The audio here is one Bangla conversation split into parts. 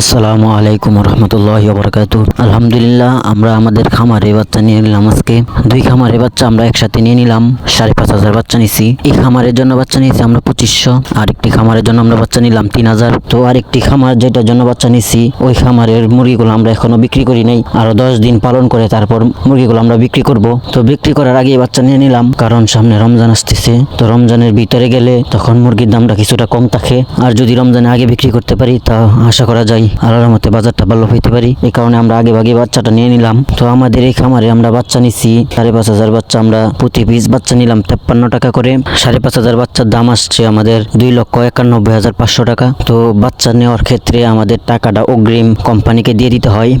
আসসালামু আলাইকুম রহমতুল্লাহ বরকাত আলহামদুলিল্লাহ, আমরা আমাদের খামারে বাচ্চা নিয়ে নিলাম আজকে। দুই খামারে বাচ্চা আমরা একসাথে নিয়ে নিলাম, সাড়ে পাঁচ হাজার বাচ্চা নিছি। এই খামারের জন্য বাচ্চা নিয়েছি আমরা পঁচিশশো, আরেকটি খামারের জন্য আমরা বাচ্চা নিলাম তিন হাজার। তো আরেকটি খামার যেটার জন্য বাচ্চা নিছি, ওই খামারের মুরগিগুলো আমরা এখনও বিক্রি করি নাই। আরও দশ দিন পালন করে তারপর মুরগিগুলো আমরা বিক্রি করব। তো বিক্রি করার আগে বাচ্চা নিয়ে নিলাম, কারণ সামনে রমজান আসতেছে। তো রমজানের ভিতরে গেলে তখন মুরগির দামটা কিছুটা কম থাকে। আর যদি রমজানে আগে বিক্রি করতে পারি তা আশা করা যায়। আল্লাহর মতে বাজারটা ভালো হইতে পারি। এই কারণে আমরা আগে ভাগে বাচ্চাটা নিয়ে নিলাম। তো আমাদের এই খামারে আমরা বাচ্চা নিছি। সাড়ে পাঁচ হাজার বাচ্চা আমরা প্রতি পিস বাচ্চা নিলাম তেপ্পান্ন টাকা করে। সাড়ে পাঁচ হাজার বাচ্চার দাম আসছে আমাদের দুই লক্ষ একানব্বই হাজার পাঁচশো টাকা। তো বাচ্চা নেওয়ার ক্ষেত্রে আমাদের টাকাটা অগ্রিম কোম্পানিকে দিয়ে দিতে হয়।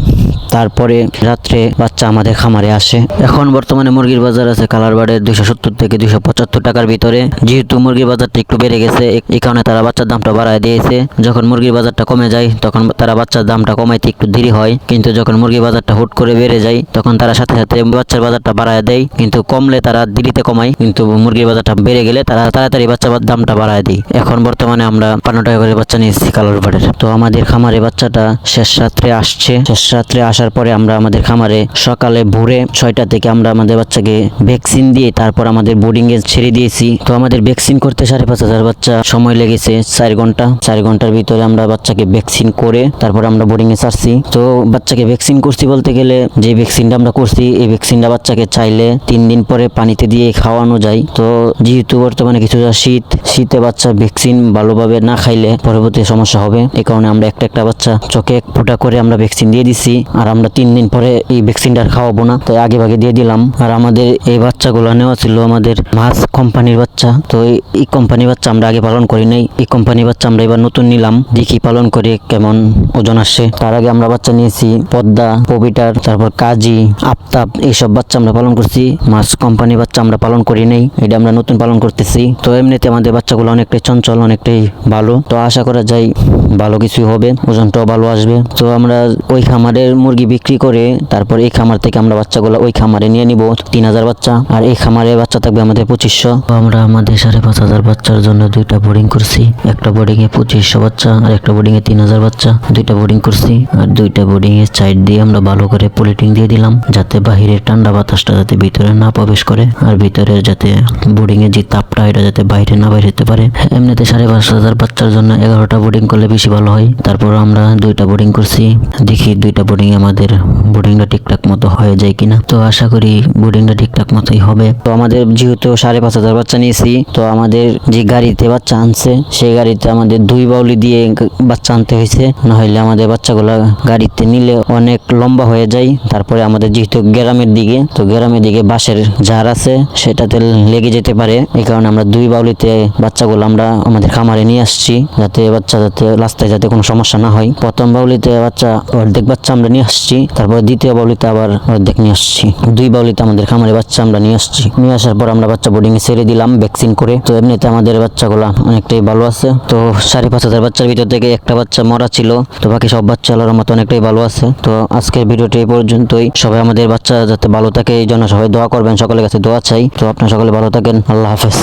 তারপরে রাত্রে বাচ্চা আমাদের খামারে আসে। এখন বর্তমানে মুরগির বাজার আছে কালারবাড়ের দুইশো সত্তর থেকে দুইশো পঁচাত্তর টাকার ভিতরে। যেহেতু মুরগির বাজারটা একটু বেড়ে গেছে এই কারণে তারা বাচ্চার দামটা বাড়ায় দিয়েছে। যখন মুরগির বাজারটা কমে যায়, তখন তারা বাচ্চার দামটা কমাইতে একটু দেরি হয়। কিন্তু যখন মুরগির বাজারটা হুট করে বেড়ে যায়, তখন তারা সাথে সাথে বাচ্চার বাজারটা বাড়ায় দেয়। কিন্তু কমলে তারা দিলিতে কমায়। কিন্তু মুরগির বাজারটা বেড়ে গেলে তারা তাড়াতাড়ি বাচ্চার দামটা বাড়ায় দেয়। এখন বর্তমানে আমরা পান্ন টাকা করে বাচ্চা নিয়েছি কালারবাড়ের তো আমাদের খামারে বাচ্চাটা শেষ রাত্রে আসছে। শেষ রাত্রে আসার পরে আমরা আমাদের খামারে সকালে ভোরে ছয়টা থেকে আমরা আমাদের বাচ্চাকে ভ্যাকসিন দিয়ে তারপর আমাদের বোর্ডিং এ ছেড়ে দিয়েছি। তো আমাদের ভ্যাকসিন করতে সাড়ে পাঁচ হাজার বাচ্চা সময় লেগেছে চার ঘণ্টা। চার ঘণ্টার ভিতরে আমরা বাচ্চাকে ভ্যাকসিন করে তারপর আমরা বোর্ডিং এ ছাড়ছি তো বাচ্চাকে ভ্যাকসিন করছি বলতে গেলে, যে ভ্যাকসিনটা আমরা করছি, এই ভ্যাকসিনটা বাচ্চাকে চাইলে তিন দিন পরে পানিতে দিয়ে খাওয়ানো যায়। তো যেহেতু বর্তমানে কিছুটা শীত, শীতে বাচ্চা ভ্যাকসিন ভালোভাবে না খাইলে পরবর্তী সমস্যা হবে। এই কারণে আমরা একটা একটা বাচ্চা চোখে এক ফোঁটা করে আমরা ভ্যাকসিন দিয়ে দিছি, আর আমরা তিন দিন পরে এই ভ্যাকসিনটা খাওয়াবো না। তাই আগে ভাগে দিয়ে দিলাম। আর আমাদের এই বাচ্চাগুলো নেওয়া ছিল আমাদের মাছ কোম্পানির বাচ্চা। তো এই কোম্পানির বাচ্চা আমরা আগে পালন করি নাই। এই কোম্পানির বাচ্চা আমরা এবার নতুন নিলাম। দেখি পালন করে কেমন ওজন আসছে তার আগে আমরা বাচ্চা নিয়েছি, পদ্মা, পবিটার, তারপর কাজী, আফতাব, এইসব বাচ্চা আমরা পালন করছি। মাছ কোম্পানি বাচ্চা আমরা পালন করি নাই, এটা আমরা নতুন পালন করতেছি। তো এমনিতে আমাদের বাচ্চাগুলো অনেকটাই চঞ্চল, অনেকটাই ভালো। তো আশা করা যায় ভালো কিছু হবে, ওজনটাও ভালো আসবে। তো আমরা ওই খামারের মুরগি বিক্রি করে তারপর এই খামার থেকে আমরা বাচ্চাগুলো ওই খামারে নিয়ে নিব, তিন হাজার বাচ্চা। আর এই খামারে বাচ্চা থাকবে আমাদের পঁচিশশো। আমরা আমাদের সাড়ে পাঁচ হাজার বাচ্চার জন্য দুইটা বোর্ডিং করছি। একটা বোর্ডিং এ পঁচিশশো বাচ্চা, আর একটা বোর্ডিং এ তিন হাজার বাচ্চা। দুইটা বোর্ডিং করছি, আর দুইটা বোর্ডিং এর সাইড দিয়ে আমরা ভালো করে প্লেটিং দিয়ে দিলাম, যাতে বাহিরের ঠান্ডা বাতাসটা যাতে ভিতরে না প্রবেশ করে, আর ভিতরে যাতে বোর্ডিং এর যে তাপটা, এটা যাতে বাইরে না বাইরে হতে পারে। এমনিতে সাড়ে পাঁচ হাজার বাচ্চার জন্য এগারোটা বোর্ডিং করলে বেশি ভালো হয়। তারপর আমরা দুইটা বোর্ডিং করছি। দেখি দুইটা বোর্ডিং আমাদের বোর্ডিংটা ঠিকঠাক মতো হয়ে যায় কিনা। তো আশা করি বোর্ডিংটা ঠিকঠাক মতোই হবে। তো আমাদের যেহেতু সাড়ে পাঁচ হাজার বাচ্চা নিয়েছি, তো আমাদের যে গাড়িতে বাচ্চা আনছে, সেই গাড়িতে আমাদের দুই বাউলি দিয়ে বাচ্চা আনতে হয়েছে। না হলে আমাদের বাচ্চাগুলো গাড়িতে নিলে অনেক লম্বা হয়ে যায়। তারপরে আমাদের যেহেতু গ্রামের দিকে, তো গ্রামের দিকে বাঁশের ঝাড় আছে, সেটাতে লেগে যেতে পারে। এই কারণে আমরা দুই বাউলিতে বাচ্চাগুলো আমরা আমাদের খামারে নিয়ে আসছি, যাতে বাচ্চা যাতে রাস্তায় যাতে কোনো সমস্যা না হয়। প্রথম বাউলিতে বাচ্চা, অর্ধেক বাচ্চা আমরা নিয়ে আসছি। তারপর দ্বিতীয় বাউলিতে আবার অর্ধেক নিয়ে আসছি। দুই বাউলিতে আমাদের খামারে বাচ্চা আমরা নিয়ে আসছি। নিয়ে আসার পর আমরা বাচ্চা বোর্ডিং এ ছেড়ে দিলাম ভ্যাকসিন করে। তো এমনিতে আমাদের বাচ্চাগুলো অনেকটাই ভালো আছে। তো সাড়ে পাঁচ হাজার বাচ্চার ভিতর থেকে একটা বাচ্চা মরা ছিল। তো বাকি সব বাচ্চা আল্লাহর মতো অনেকটাই ভালো আছে। তো আজকের ভিডিওটি এই পর্যন্তই। সবাই আমাদের বাচ্চা যাতে ভালো থাকে, এই জন্য সবাই দোয়া করবেন। সকলের কাছে দোয়া চাই। তো আপনার সকলে ভালো থাকেন। আল্লাহ হাফেজ।